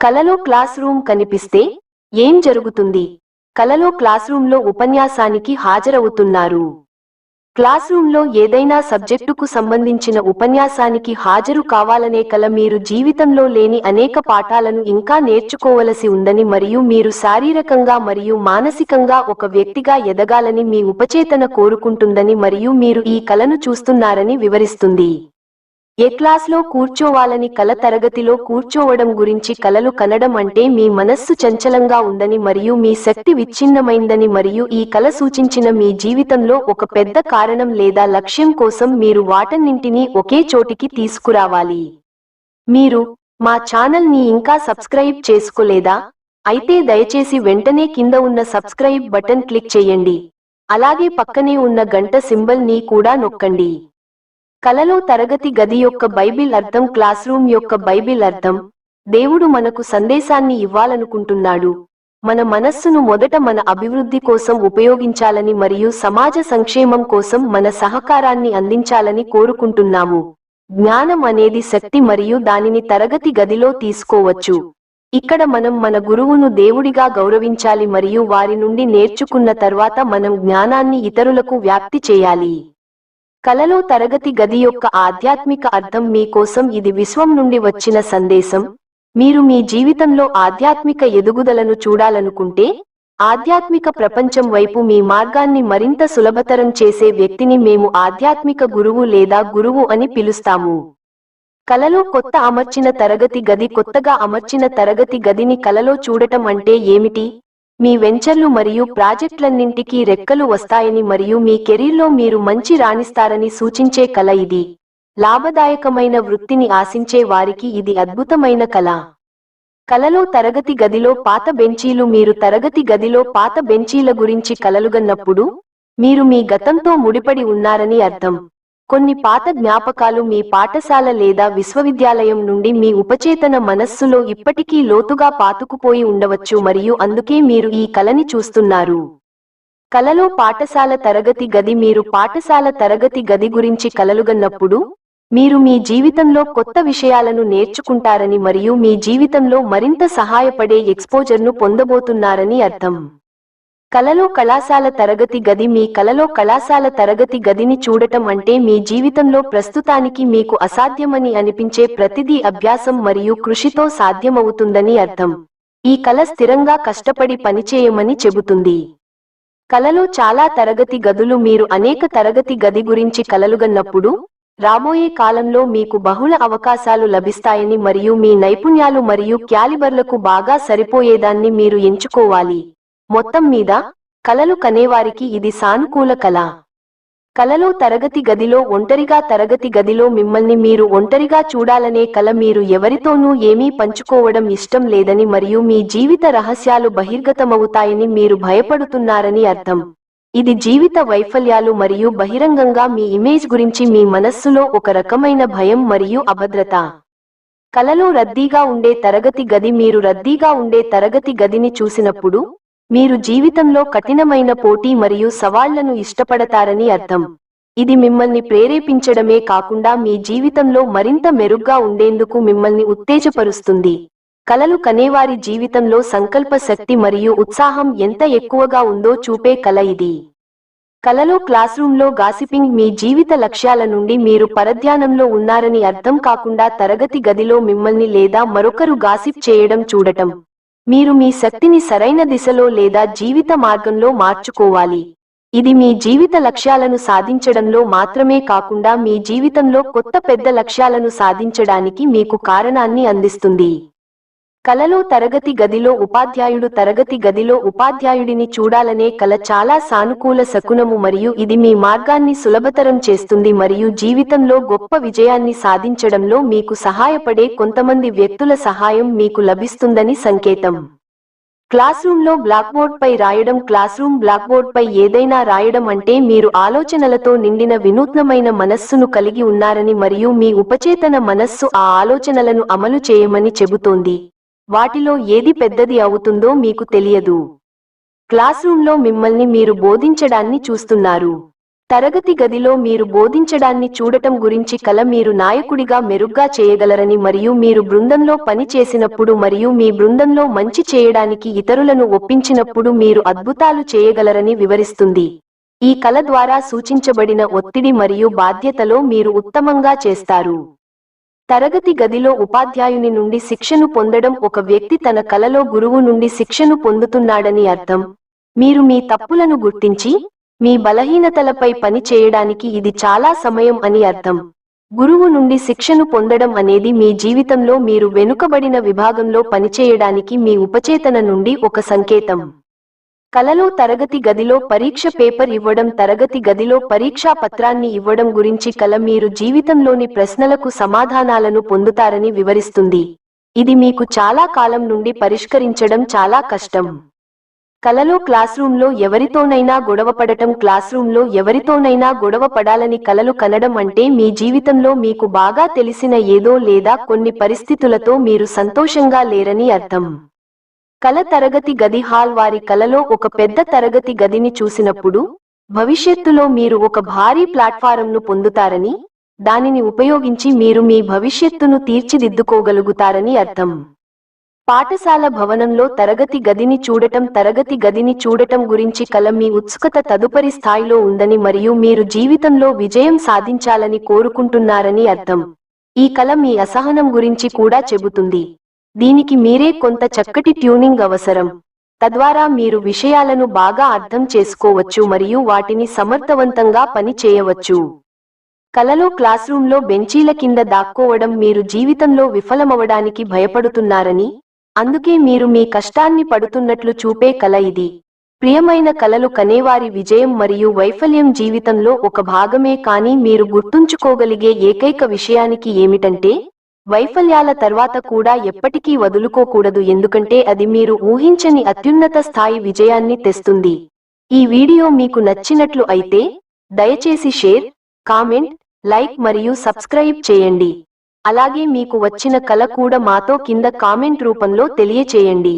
కలలో class room కనిపిస్తే ఏం జరుగుతుంది? కలలో క్లాస్ రూంలో ఉపన్యాసానికి హాజరవుతున్నారు. క్లాస్ రూంలో ఏదైనా సబ్జెక్టుకు సంబంధించిన ఉపన్యాసానికి హాజరు కావాలనే కల మీరు జీవితంలో లేని అనేక పాఠాలను ఇంకా నేర్చుకోవలసి ఉందని మరియు మీరు శారీరకంగా మరియు మానసికంగా ఒక వ్యక్తిగా ఎదగాలని మీ ఉపచేతన కోరుకుంటుందని మరియు మీరు ఈ కలను చూస్తున్నారని వివరిస్తుంది. ఏ క్లాస్లో కూర్చోవాలని కల తరగతిలో కూర్చోవడం గురించి కలలు కనడం అంటే మీ మనస్సు చంచలంగా ఉందని మరియు మీ శక్తి విచ్ఛిన్నమైందని మరియు ఈ కల సూచించిన మీ జీవితంలో ఒక పెద్ద కారణం లేదా లక్ష్యం కోసం మీరు వాటన్నింటినీ ఒకే చోటికి తీసుకురావాలి. మీరు మా ఛానల్ని ఇంకా సబ్స్క్రైబ్ చేసుకోలేదా? అయితే దయచేసి వెంటనే కింద ఉన్న సబ్స్క్రైబ్ బటన్ క్లిక్ చేయండి. అలాగే పక్కనే ఉన్న గంట సింబల్ని కూడా నొక్కండి. కలలో తరగతి గది యొక్క బైబిల్ అర్థం క్లాస్ రూమ్ యొక్క బైబిల్ అర్థం. దేవుడు మనకు సందేశాన్ని ఇవ్వాలనుకుంటున్నాడు. మన మనస్సును మొదట మన అభివృద్ధి కోసం ఉపయోగించాలని మరియు సమాజ సంక్షేమం కోసం మన సహకారాన్ని అందించాలని కోరుకుంటున్నాము. జ్ఞానం అనేది శక్తి మరియు దానిని తరగతి గదిలో తీసుకోవచ్చు. ఇక్కడ మనం మన గురువును దేవుడిగా గౌరవించాలి మరియు వారి నుండి నేర్చుకున్న తర్వాత మనం జ్ఞానాన్ని ఇతరులకు వ్యాప్తి చేయాలి. కలలో తరగతి గది యొక్క ఆధ్యాత్మిక అర్థం మీకోసం ఇది విశ్వం నుండి వచ్చిన సందేశం. మీరు మీ జీవితంలో ఆధ్యాత్మిక ఎదుగుదలను చూడాలనుకుంటే ఆధ్యాత్మిక ప్రపంచం వైపు మీ మార్గాన్ని మరింత సులభతరం చేసే వ్యక్తిని మేము ఆధ్యాత్మిక గురువు లేదా గురువు అని పిలుస్తాము. కలలో కొత్త అమర్చిన తరగతి గది కొత్తగా అమర్చిన తరగతి గదిని కలలో చూడటం అంటే ఏమిటి? మీ వెంచర్లు మరియు ప్రాజెక్టులన్నింటికీ రెక్కలు వస్తాయని మరియు మీ కెరీర్లో మీరు మంచి రాణిస్తారని సూచించే కళ ఇది. లాభదాయకమైన వృత్తిని ఆశించే వారికి ఇది అద్భుతమైన కళ. కలలో తరగతి గదిలో పాత బెంచీలు మీరు తరగతి గదిలో పాత బెంచీల గురించి కలలుగన్నప్పుడు మీరు మీ గతంతో ముడిపడి ఉన్నారని అర్థం. కొన్ని పాత జ్ఞాపకాలు మీ పాఠశాల లేదా విశ్వవిద్యాలయం నుండి మీ ఉపచేతన మనస్సులో ఇప్పటికీ లోతుగా పాతుకుపోయి ఉండవచ్చు మరియు అందుకే మీరు ఈ కలని చూస్తున్నారు. కలలో పాఠశాల తరగతి గది మీరు పాఠశాల తరగతి గది గురించి కలలుగన్నప్పుడు మీరు మీ జీవితంలో కొత్త విషయాలను నేర్చుకుంటారని మరియు మీ జీవితంలో మరింత సహాయపడే ఎక్స్పోజర్ను పొందబోతున్నారని అర్థం. కలలో కళాశాల తరగతి గది మీ కలలో కళాశాల తరగతి గదిని చూడటం అంటే మీ జీవితంలో ప్రస్తుతానికి మీకు అసాధ్యమని అనిపించే ప్రతిదీ అభ్యాసం మరియు కృషితో సాధ్యమవుతుందని అర్థం. ఈ కళ స్థిరంగా కష్టపడి పనిచేయమని చెబుతుంది. కలలో చాలా తరగతి గదులు మీరు అనేక తరగతి గది గురించి కలలుగన్నప్పుడు రాబోయే కాలంలో మీకు బహుళ అవకాశాలు లభిస్తాయని మరియు మీ నైపుణ్యాలు మరియు క్యాలిబర్లకు బాగా సరిపోయేదాన్ని మీరు ఎంచుకోవాలి. మొత్తం మీద కలలు కనేవారికి ఇది సానుకూల కళ. కలలో తరగతి గదిలో ఒంటరిగా తరగతి గదిలో మిమ్మల్ని మీరు ఒంటరిగా చూడాలనే కల మీరు ఎవరితోనూ ఏమీ పంచుకోవడం ఇష్టం లేదని మరియు మీ జీవిత రహస్యాలు బహిర్గతమవుతాయని మీరు భయపడుతున్నారని అర్థం. ఇది జీవిత వైఫల్యాలు మరియు బహిరంగంగా మీ ఇమేజ్ గురించి మీ మనస్సులో ఒక రకమైన భయం మరియు అభద్రత. కలలో రద్దీగా ఉండే తరగతి గది మీరు రద్దీగా ఉండే తరగతి గదిని చూసినప్పుడు మీరు జీవితంలో కఠినమైన పోటీ మరియు సవాళ్ళను ఇష్టపడతారని అర్థం. ఇది మిమ్మల్ని ప్రేరేపించడమే కాకుండా మీ జీవితంలో మరింత మెరుగ్గా ఉండేందుకు మిమ్మల్ని ఉత్తేజపరుస్తుంది. కలలు కనేవారి జీవితంలో సంకల్ప శక్తి మరియు ఉత్సాహం ఎంత ఎక్కువగా ఉందో చూపే కల ఇది. కలలో క్లాస్రూంలో గాసిపింగ్ మీ జీవిత లక్ష్యాల నుండి మీరు పరధ్యానంలో ఉన్నారని అర్థం కాకుండా తరగతి గదిలో మిమ్మల్ని లేదా మరొకరు గాసిప్ చేయడం చూడటం. మీరు మీ శక్తిని సరైన దిశలో లేదా జీవిత మార్గంలో మార్చుకోవాలి. ఇది మీ జీవిత లక్ష్యాలను సాధించడంలో మాత్రమే కాకుండా మీ జీవితంలో కొత్త పెద్ద లక్ష్యాలను సాధించడానికి మీకు కారణాన్ని అందిస్తుంది. కలలో తరగతి గదిలో ఉపాధ్యాయుడు తరగతి గదిలో ఉపాధ్యాయుడిని చూడాలనే కల చాలా సానుకూల శకునము మరియు ఇది మీ మార్గాన్ని సులభతరం చేస్తుంది మరియు జీవితంలో గొప్ప విజయాన్ని సాధించడంలో మీకు సహాయపడే కొంతమంది వ్యక్తుల సహాయం మీకు లభిస్తుందని సంకేతం. క్లాస్ రూమ్ పై రాయడం క్లాస్ రూమ్ పై ఏదైనా రాయడం అంటే మీరు ఆలోచనలతో నిండిన వినూత్నమైన మనస్సును కలిగి ఉన్నారని మరియు మీ ఉపచేతన మనస్సు ఆ ఆలోచనలను అమలు చేయమని చెబుతోంది. వాటిలో ఏది పెద్దది అవుతుందో మీకు తెలియదు. క్లాస్ మిమ్మల్ని మీరు బోధించడాన్ని చూస్తున్నారు. తరగతి గదిలో మీరు బోధించడాన్ని చూడటం గురించి కల మీరు నాయకుడిగా మెరుగ్గా చేయగలరని మరియు మీరు బృందంలో పని చేసినప్పుడు మరియు మీ బృందంలో మంచి చేయడానికి ఇతరులను ఒప్పించినప్పుడు మీరు అద్భుతాలు చేయగలరని వివరిస్తుంది. ఈ కల ద్వారా సూచించబడిన ఒత్తిడి మరియు బాధ్యతలో మీరు ఉత్తమంగా చేస్తారు. తరగతి గదిలో ఉపాధ్యాయుని నుండి శిక్షను పొందడం ఒక వ్యక్తి తన కలలో గురువు నుండి శిక్షను పొందుతున్నాడని అర్థం. మీరు మీ తప్పులను గుర్తించి మీ బలహీనతలపై పని చేయడానికి ఇది చాలా సమయం అని అర్థం. గురువు నుండి శిక్షను పొందడం అనేది మీ జీవితంలో మీరు వెనుకబడిన విభాగంలో పనిచేయడానికి మీ ఉపచేతన నుండి ఒక సంకేతం. కలలో తరగతి గదిలో పరీక్ష పేపర్ ఇవ్వడం తరగతి గదిలో పరీక్షా పత్రాన్ని ఇవ్వడం గురించి కల మీరు జీవితంలోని ప్రశ్నలకు సమాధానాలను పొందుతారని వివరిస్తుంది. ఇది మీకు చాలా కాలం నుండి పరిష్కరించడం చాలా కష్టం. కలలో క్లాస్రూంలో ఎవరితోనైనా గొడవపడటం క్లాస్రూంలో ఎవరితోనైనా గొడవ పడాలని కలలు కనడం అంటే మీ జీవితంలో మీకు బాగా తెలిసిన ఏదో లేదా కొన్ని పరిస్థితులతో మీరు సంతోషంగా లేరని అర్థం. కల తరగతి గది హాల్ వారి కలలో ఒక పెద్ద తరగతి గదిని చూసినప్పుడు భవిష్యత్తులో మీరు ఒక భారీ ప్లాట్ఫారంను పొందుతారని దానిని ఉపయోగించి మీరు మీ భవిష్యత్తును తీర్చిదిద్దుకోగలుగుతారని అర్థం. పాఠశాల భవనంలో తరగతి గదిని చూడటం తరగతి గదిని చూడటం గురించి కల మీ ఉత్సుకత తదుపరి స్థాయిలో ఉందని మరియు మీరు జీవితంలో విజయం సాధించాలని కోరుకుంటున్నారని అర్థం. ఈ కల మీ అసహనం గురించి కూడా చెబుతుంది. దీనికి మీరే కొంత చక్కటి ట్యూనింగ్ అవసరం. తద్వారా మీరు విషయాలను బాగా అర్థం చేసుకోవచ్చు మరియు వాటిని సమర్థవంతంగా పని చేయవచ్చు. కలలో క్లాస్రూంలో బెంచీల కింద దాక్కోవడం మీరు జీవితంలో విఫలమవడానికి భయపడుతున్నారని అందుకే మీరు మీ కష్టాన్ని పడుతున్నట్లు చూపే కల ఇది. ప్రియమైన కలలు కనేవారి విజయం మరియు వైఫల్యం జీవితంలో ఒక భాగమే కానీ మీరు గుర్తుంచుకోగలిగే ఏకైక విషయానికి ఏమిటంటే వైఫల్యాల తర్వాత కూడా ఎప్పటికీ వదులుకోకూడదు ఎందుకంటే అది మీరు ఊహించని అత్యున్నత స్థాయి విజయాన్ని తెస్తుంది. ఈ వీడియో మీకు నచ్చినట్లు అయితే దయచేసి షేర్ కామెంట్ లైక్ మరియు సబ్స్క్రైబ్ చేయండి. అలాగే మీకు వచ్చిన కల కూడా మాతో కింద కామెంట్ రూపంలో తెలియచేయండి.